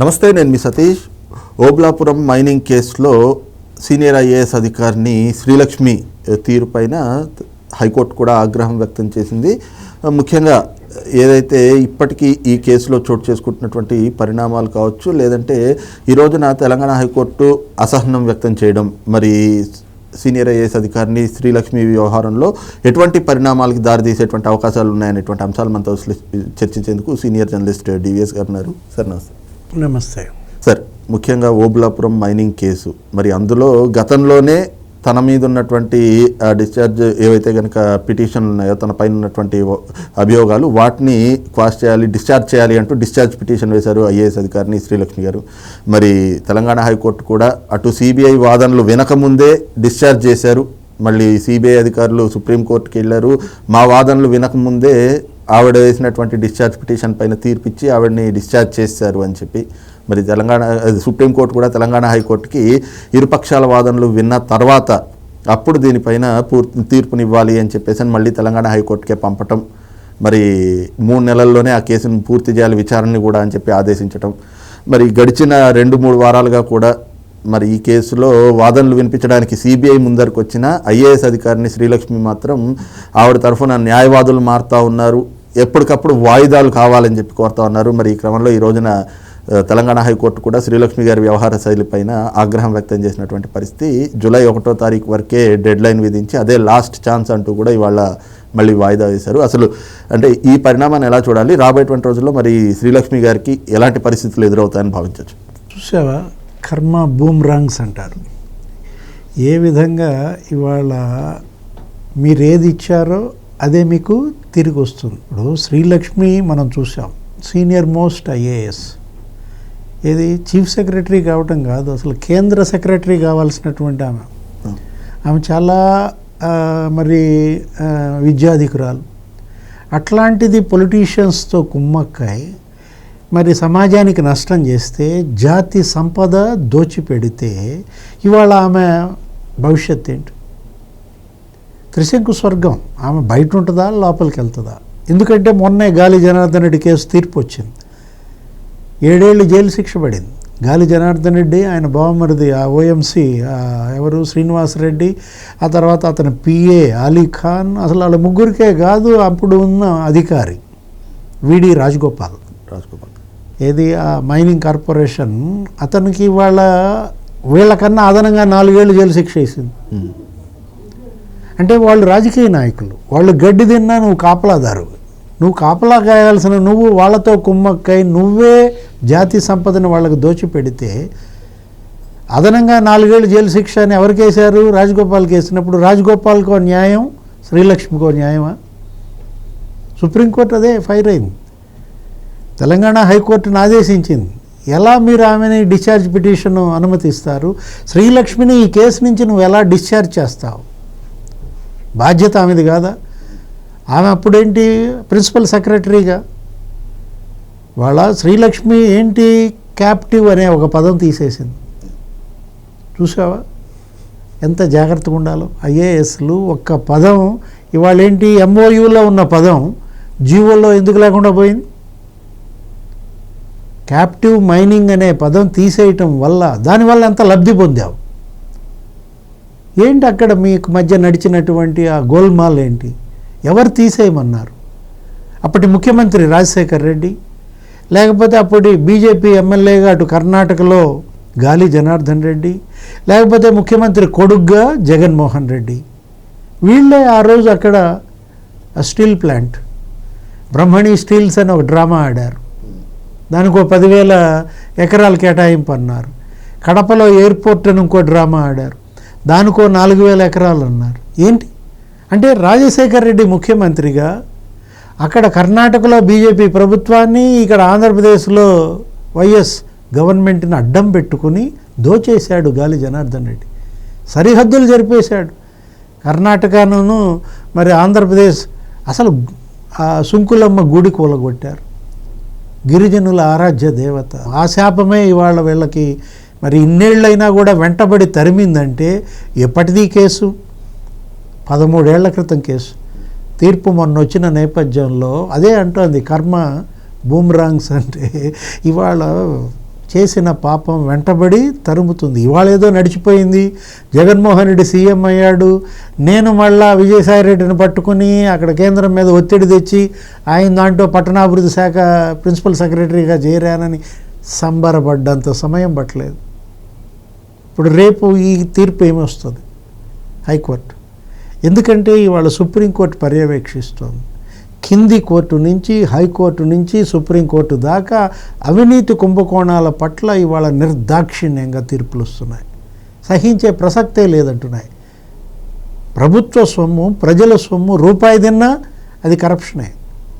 నమస్తే నేను మీ సతీష్. ఓబ్లాపురం మైనింగ్ కేసులో సీనియర్ ఐఏఎస్ అధికారిని శ్రీలక్ష్మి తీరుపైన హైకోర్టు కూడా ఆగ్రహం వ్యక్తం చేసింది. ముఖ్యంగా ఏదైతే ఇప్పటికీ ఈ కేసులో చోటు చేసుకుంటున్నటువంటి పరిణామాలు కావచ్చు లేదంటే ఈ రోజున తెలంగాణ హైకోర్టు అసహనం వ్యక్తం చేయడం మరి సీనియర్ ఐఏఎస్ అధికారిని శ్రీలక్ష్మి వ్యవహారంలో ఎటువంటి పరిణామాలకు దారితీసేటువంటి అవకాశాలు ఉన్నాయనేటువంటి అంశాలు మనతో చర్చించేందుకు సీనియర్ జర్నలిస్ట్ డివిఎస్ గారు ఉన్నారు. సార్ నమస్తే. నమస్తే. సార్ ముఖ్యంగా ఓబులాపురం మైనింగ్ కేసు. మరి అందులో గతంలోనే తన మీద ఉన్నటువంటి డిశ్చార్జ్ ఏవైతే కనుక పిటిషన్లు ఉన్నాయో తన పైన ఉన్నటువంటి అభియోగాలు వాటిని క్వాష్ చేయాలి డిశ్చార్జ్ చేయాలి అంటూ డిశ్చార్జ్ పిటిషన్ వేశారు ఐఏఎస్ అధికారిని శ్రీలక్ష్మి గారు. మరి తెలంగాణ హైకోర్టు కూడా అటు సిబిఐ వాదనలు వినకముందే డిశ్చార్జ్ చేశారు. మళ్ళీ సిబిఐ అధికారులు సుప్రీంకోర్టుకి వెళ్ళారు. మా వాదనలు వినకముందే ఆవిడ వేసినటువంటి డిశ్చార్జ్ పిటిషన్ పైన తీర్పిచ్చి ఆవిడని డిశ్చార్జ్ చేశారు అని చెప్పి. మరి తెలంగాణ అది సుప్రీంకోర్టు కూడా తెలంగాణ హైకోర్టుకి ఇరుపక్షాల వాదనలు విన్న తర్వాత అప్పుడు దీనిపైన పూర్తి తీర్పునివ్వాలి అని చెప్పేసి అని మళ్ళీ తెలంగాణ హైకోర్టుకే పంపటం. మరి మూడు నెలల్లోనే ఆ కేసును పూర్తి చేయాలి విచారణని కూడా అని చెప్పి ఆదేశించటం. మరి గడిచిన రెండు మూడు వారాలుగా కూడా మరి ఈ కేసులో వాదనలు వినిపించడానికి సిబిఐ ముందరకు వచ్చిన ఐఏఎస్ అధికారిని శ్రీలక్ష్మి మాత్రం ఆవిడ తరఫున న్యాయవాదులు మారుతూ ఉన్నారు. ఎప్పటికప్పుడు వాయిదాలు కావాలని చెప్పి కోరుతా ఉన్నారు. మరి ఈ క్రమంలో ఈ రోజున తెలంగాణ హైకోర్టు కూడా శ్రీలక్ష్మి గారి వ్యవహార శైలి పైన ఆగ్రహం వ్యక్తం చేసినటువంటి పరిస్థితి జూలై ఒకటో తారీఖు వరకే డెడ్ లైన్ విధించి అదే లాస్ట్ ఛాన్స్ అంటూ కూడా ఇవాళ మళ్ళీ వాయిదా వేశారు. అసలు అంటే ఈ పరిణామాన్ని ఎలా చూడాలి? రాబోయేటువంటి రోజుల్లో మరి శ్రీలక్ష్మి గారికి ఎలాంటి పరిస్థితులు ఎదురవుతాయని భావించవచ్చు? చూసావా కర్మ బూమ్ రాంగ్స్ అంటారు. ఏ విధంగా ఇవాళ మీరు ఏది ఇచ్చారో అదే మీకు తిరిగి వస్తుంది ఇప్పుడు శ్రీలక్ష్మి మనం చూసాం సీనియర్ మోస్ట్ ఐఏఎస్. ఏది? చీఫ్ సెక్రటరీ కావటం కాదు. అసలు కేంద్ర సెక్రటరీ కావాల్సినటువంటి ఆమె. ఆమె చాలా మరి విద్యాధికురాలు. అట్లాంటిది పొలిటీషియన్స్తో కుమ్మక్కై మరి సమాజానికి నష్టం చేస్తే జాతి సంపద దోచిపెడితే ఇవాళ ఆమె భవిష్యత్ ఏంటి? త్రిశంకు స్వర్గం. ఆమె బయట ఉంటుందా లోపలికి వెళ్తుందా? ఎందుకంటే మొన్నే గాలి జనార్దన్ రెడ్డి కేసు తీర్పు వచ్చింది. ఏడేళ్ళు జైలు శిక్ష పడింది. గాలి జనార్దన్ రెడ్డి ఆయన బావమరిది ఆ ఓఎంసి ఎవరు శ్రీనివాసరెడ్డి ఆ తర్వాత అతని పిఏ అలీ ఖాన్ అసలు వాళ్ళ ముగ్గురికే కాదు అప్పుడు ఉన్న అధికారి విడి రాజగోపాల్. రాజగోపాల్. ఏది? ఆ మైనింగ్ కార్పొరేషన్ అతనికి వాళ్ళ వీళ్ళకన్నా అదనంగా నాలుగేళ్ళు జైలు శిక్ష వేసింది. అంటే వాళ్ళు రాజకీయ నాయకులు. వాళ్ళు గడ్డి తిన్నా నువ్వు కాపలాదారు నువ్వు కాపలా కాయాల్సిన నువ్వు వాళ్ళతో కుమ్మక్కై నువ్వే జాతి సంపదను వాళ్ళకి దోచిపెడితే అదనంగా నాలుగేళ్ళు జైలు శిక్ష అని ఎవరికి వేశారు? రాజగోపాల్కి వేసినప్పుడు రాజగోపాల్కో న్యాయం శ్రీలక్ష్మికో న్యాయమా? సుప్రీంకోర్టు అదే ఫైర్ అయింది. తెలంగాణ హైకోర్టును ఆదేశించింది. ఎలా మీరు ఆమెని డిశ్చార్జ్ పిటిషన్ అనుమతిస్తారు? శ్రీలక్ష్మిని ఈ కేసు నుంచి నువ్వు ఎలా డిశ్చార్జ్ చేస్తావు? బాధ్యత ఆమెది కాదా? ఆమె అప్పుడేంటి ప్రిన్సిపల్ సెక్రటరీగా? వాళ్ళ శ్రీలక్ష్మి ఏంటి క్యాప్టివ్ అనే ఒక పదం తీసేసింది. చూసావా ఎంత జాగ్రత్తగా ఉండాలో? ఐఏఎస్లు ఒక్క పదం ఇవాళ ఏంటి ఎంఓయూలో ఉన్న పదం? జీవోలో ఎందుకు లేకుండా పోయింది? క్యాప్టివ్ మైనింగ్ అనే పదం తీసేయటం వల్ల దానివల్ల ఎంత లబ్ధి పొందావు? ఏంటి అక్కడ మీకు మధ్య నడిచినటువంటి ఆ గోల్మాల్ ఏంటి? ఎవరు తీసేయమన్నారు? అప్పటి ముఖ్యమంత్రి రాజశేఖర్ రెడ్డి లేకపోతే అప్పటి బీజేపీ ఎమ్మెల్యేగా అటు కర్ణాటకలో గాలి జనార్దన్ రెడ్డి లేకపోతే ముఖ్యమంత్రి కొడుగ్గా జగన్మోహన్ రెడ్డి. వీళ్ళే ఆ రోజు అక్కడ ఆ స్టీల్ ప్లాంట్ బ్రహ్మణి స్టీల్స్ అని ఒక డ్రామా ఆడారు. దానికి ఒక పదివేల ఎకరాలు కేటాయింపు అన్నారు కడపలో ఎయిర్పోర్ట్ అని ఇంకో డ్రామా ఆడారు. దానికో నాలుగు వేల ఎకరాలు అన్నారు. ఏంటి? అంటే రాజశేఖర్ రెడ్డి ముఖ్యమంత్రిగా అక్కడ కర్ణాటకలో బీజేపీ ప్రభుత్వాన్ని ఇక్కడ ఆంధ్రప్రదేశ్లో వైఎస్ గవర్నమెంట్ని అడ్డం పెట్టుకుని దోచేశాడు గాలి జనార్దన్ రెడ్డి. సరిహద్దులు జరిపేశాడు. కర్ణాటకను మరి ఆంధ్రప్రదేశ్ అసలు ఆ సుంకులమ్మ గుడి కూలగొట్టారు. గిరిజనుల ఆరాధ్య దేవత. ఆ శాపమే ఇవాళ వీళ్ళకి మరి ఇన్నేళ్ళైనా కూడా వెంటబడి తరిమిందంటే ఎప్పటిదీ కేసు? పదమూడేళ్ళ క్రితం కేసు. తీర్పు మొన్న వచ్చిన నేపథ్యంలో అదే అంటోంది కర్మ బూమ్రాంగ్స్ అంటే. ఇవాళ చేసిన పాపం వెంటబడి తరుముతుంది. ఇవాళ ఏదో నడిచిపోయింది. జగన్మోహన్ రెడ్డి సీఎం అయ్యాడు. నేను మళ్ళా విజయసాయి రెడ్డిని పట్టుకుని అక్కడ కేంద్రం మీద ఒత్తిడి తెచ్చి ఆయన దాంట్లో పట్టణాభివృద్ధి శాఖ ప్రిన్సిపల్ సెక్రటరీగా చేరానని సంబరపడ్డంత సమయం పట్టలేదు. ఇప్పుడు రేపు ఈ తీర్పు ఏమొస్తుంది? హైకోర్టు. ఎందుకంటే ఇవాళ సుప్రీంకోర్టు పర్యవేక్షిస్తోంది. కింది కోర్టు నుంచి హైకోర్టు నుంచి సుప్రీంకోర్టు దాకా అవినీతి కుంభకోణాల పట్ల ఇవాళ నిర్దాక్షిణ్యంగా తీర్పులు వస్తున్నాయి. సహించే ప్రసక్తే లేదంటున్నాయి. ప్రభుత్వ సొమ్ము ప్రజల సొమ్ము రూపాయి తిన్నా అది కరప్షనే.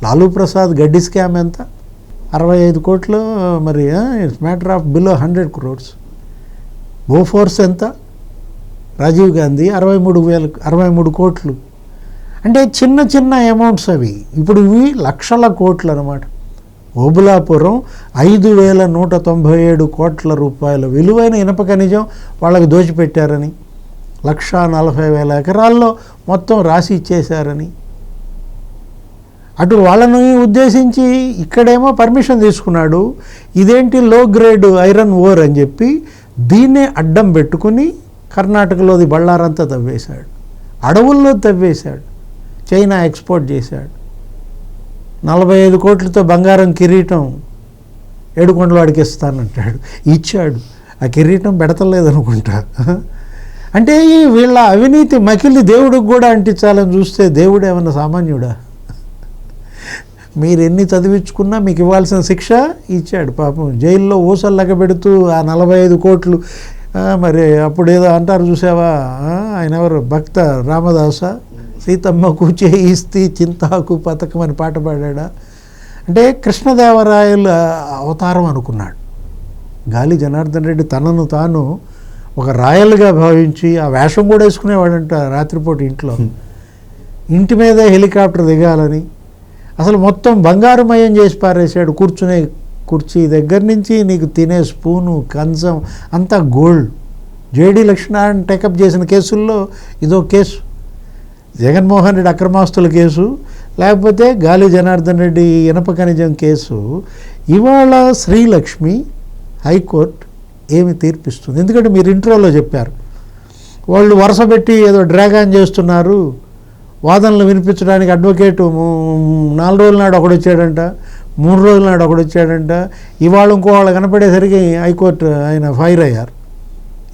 లాలూ ప్రసాద్ గడ్డి స్కామ్ ఎంత? అరవై ఐదు కోట్లు మరి it's matter of below hundred crores Bofors ఎంత? రాజీవ్ గాంధీ అరవై మూడు వేల అరవై మూడు కోట్లు. అంటే చిన్న చిన్న అమౌంట్స్ అవి. ఇప్పుడు ఇవి లక్షల కోట్లు అనమాట ఓబులాపురం ఐదు వేల నూట తొంభై ఏడు కోట్ల రూపాయల విలువైన ఇనప ఖనిజం వాళ్ళకి దోచిపెట్టారని లక్షా నలభై వేల ఎకరాల్లో మొత్తం రాసి ఇచ్చేశారని. అటు వాళ్ళని ఉద్దేశించి ఇక్కడేమో పర్మిషన్ తీసుకున్నాడు. ఇదేంటి లో గ్రేడ్ ఐరన్ ఓర్ అని చెప్పి దీన్నే అడ్డం పెట్టుకుని కర్ణాటకలోది బళ్ళారంతా తవ్వేశాడు. అడవుల్లో తవ్వేశాడు. చైనా ఎక్స్పోర్ట్ చేశాడు. నలభై ఐదు కోట్లతో బంగారం కిరీటం ఏడుకొండలవాడికి ఇస్తానంటాడు. ఇచ్చాడు. ఆ కిరీటం పెడతలేదనుకుంటా. అంటే ఈ వీళ్ళ అవినీతి మకిలి దేవుడికి కూడా అంటించాలని చూస్తే దేవుడు ఏమన్నా సామాన్యుడా? మీరు ఎన్ని చదివించుకున్నా మీకు ఇవ్వాల్సిన శిక్ష ఇచ్చాడు పాపం. జైల్లో ఊసలు లెక్క పెడుతూ ఆ నలభై ఐదు కోట్లు మరి అప్పుడు ఏదో అంటారు చూసావా? ఆయన ఎవరు? భక్త రామదాస. సీతమ్మకు చేయిస్తి చింతాకు పథకం అని పాట పాడా అంటే కృష్ణదేవరాయల అవతారం అనుకున్నాడు. గాలి జనార్దన్ రెడ్డి తనను తాను ఒక రాయల్గా భావించి ఆ వేషం కూడా వేసుకునేవాడంట రాత్రిపూట ఇంట్లో. ఇంటి మీద హెలికాప్టర్ దిగాలని. అసలు మొత్తం బంగారుమయం చేసి పారేశాడు. కూర్చునే కుర్చీ దగ్గర నుంచి నీకు తినే స్పూను కంచం అంతా గోల్డ్. జేడీ లక్ష్మణ్ టేకప్ చేసిన కేసుల్లో ఇదో కేసు. జగన్మోహన్ రెడ్డి అక్రమాస్తుల కేసు లేకపోతే గాలి జనార్దన్ రెడ్డి ఇనప ఖనిజం కేసు ఇవాళ శ్రీలక్ష్మి హైకోర్టు ఏమి తీర్పిస్తుంది? ఎందుకంటే మీరు ఇంట్రోలో చెప్పారు. వాళ్ళు వరుస పెట్టి ఏదో డ్రాగాన్ చేస్తున్నారు. వాదనలు వినిపించడానికి అడ్వకేటు నాలుగు రోజుల నాడు ఒకడు వచ్చాడంట మూడు రోజుల నాడు ఒకడు వచ్చాడంట. ఇవాళ ఇంకో వాళ్ళు కనపడేసరికి హైకోర్టు ఆయన ఫైర్ అయ్యారు.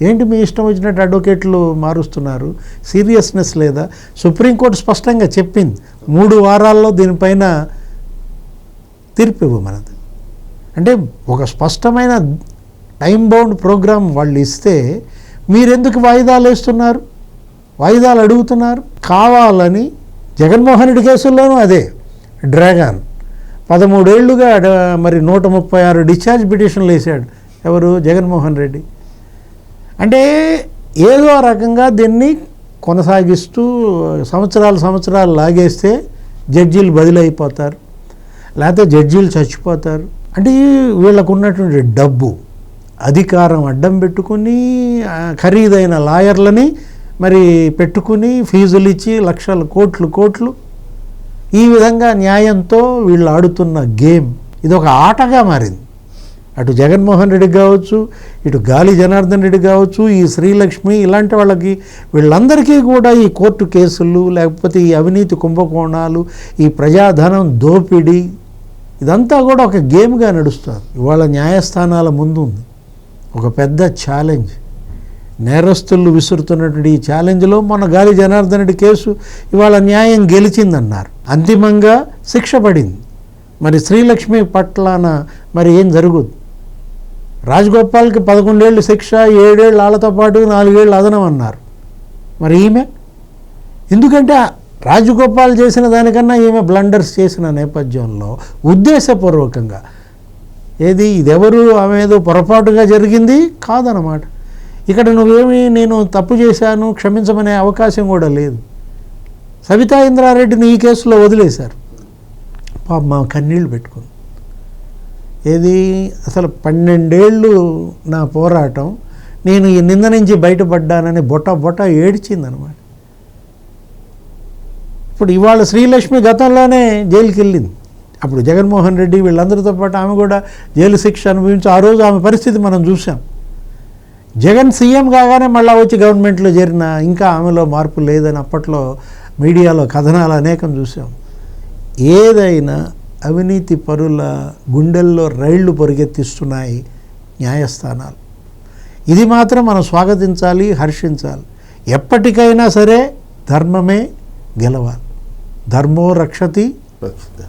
ఏంటి మీ ఇష్టం వచ్చినట్టు అడ్వకేట్లు మారుస్తున్నారు? సీరియస్నెస్ లేదా? సుప్రీంకోర్టు స్పష్టంగా చెప్పింది. మూడు వారాల్లో దీనిపైన తీర్పు ఇవ్వమన్నది అంటే ఒక స్పష్టమైన టైం బౌండ్ ప్రోగ్రామ్ వాళ్ళు ఇస్తే మీరెందుకు వాయిదాలు వేస్తున్నారు? వాయిదాలు అడుగుతున్నారు? కావాలని జగన్మోహన్ రెడ్డి కేసుల్లోనూ అదే. డ్రాగన్. పదమూడేళ్ళుగా మరి నూట ముప్పై ఆరు డిశ్చార్జ్ పిటిషన్లు వేశాడు. ఎవరు? జగన్మోహన్ రెడ్డి. అంటే ఏదో రకంగా దీన్ని కొనసాగిస్తూ సంవత్సరాలు సంవత్సరాలు లాగేస్తే జడ్జీలు బదిలైపోతారు లేకపోతే జడ్జీలు చచ్చిపోతారు. అంటే వీళ్ళకు ఉన్నటువంటి డబ్బు అధికారం అడ్డం పెట్టుకుని ఖరీదైన లాయర్లని మరి పెట్టుకుని ఫీజులు ఇచ్చి లక్షల కోట్లు కోట్లు ఈ విధంగా న్యాయంతో వీళ్ళు ఆడుతున్న గేమ్. ఇది ఒక ఆటగా మారింది. అటు జగన్మోహన్ రెడ్డి కావచ్చు ఇటు గాలి జనార్దన్ రెడ్డి కావచ్చు ఈ శ్రీలక్ష్మి ఇలాంటి వాళ్ళకి వీళ్ళందరికీ కూడా ఈ కోర్టు కేసులు లేకపోతే ఈ అవినీతి కుంభకోణాలు ఈ ప్రజాధనం దోపిడీ ఇదంతా కూడా ఒక గేమ్గా నడుస్తుంది ఇవాళ న్యాయస్థానాల ముందు ఉంది. ఒక పెద్ద ఛాలెంజ్. నేరస్తులు విసురుతున్నటువంటి ఈ ఛాలెంజ్లో మన గాలి జనార్దన్ రెడ్డి కేసు ఇవాళ న్యాయం గెలిచిందన్నారు. అంతిమంగా శిక్ష పడింది. మరి శ్రీలక్ష్మి పట్లన మరి ఏం జరుగుద్ది? రాజగోపాల్కి పదకొండేళ్ళు శిక్ష ఏడేళ్ళు వాళ్ళతో పాటు నాలుగేళ్ళు అదనం అన్నారు. మరి ఈమె? ఎందుకంటే రాజగోపాల్ చేసిన దానికన్నా ఈమె బ్లండర్స్ చేసిన నేపథ్యంలో ఉద్దేశపూర్వకంగా ఏది ఇదెవరు ఆమె ఏదో పొరపాటుగా జరిగింది? కాదనమాట ఇక్కడ నువ్వేమి నేను తప్పు చేశాను క్షమించమనే అవకాశం కూడా లేదు. సవితా ఇంద్రారెడ్డిని ఈ కేసులో వదిలేశారు. పాప మా కన్నీళ్ళు పెట్టుకుంది. ఏది? అసలు పన్నెండేళ్ళు నా పోరాటం నేను ఈ నింద నుంచి బయటపడ్డానని బొట బొట ఏడ్చిందనమాట. ఇప్పుడు ఇవాళ శ్రీలక్ష్మి గతంలోనే జైలుకి వెళ్ళింది అప్పుడు జగన్మోహన్ రెడ్డి వీళ్ళందరితో పాటు ఆమె కూడా జైలు శిక్ష అనుభవించి ఆ రోజు ఆమె పరిస్థితి మనం చూసాం జగన్ సీఎం కాగానే మళ్ళీ వచ్చి గవర్నమెంట్లో చేరిన ఇంకా ఆమెలో మార్పు లేదని అప్పట్లో మీడియాలో కథనాలు అనేకం చూసాం ఏదైనా అవినీతి పరుల గుండెల్లో రైళ్ళు పరిగెత్తిస్తున్నాయి న్యాయస్థానాలు. ఇది మాత్రం మనం స్వాగతించాలి హర్షించాలి. ఎప్పటికైనా సరే ధర్మమే గెలవాలి. ధర్మో రక్షతి. రక్షిత.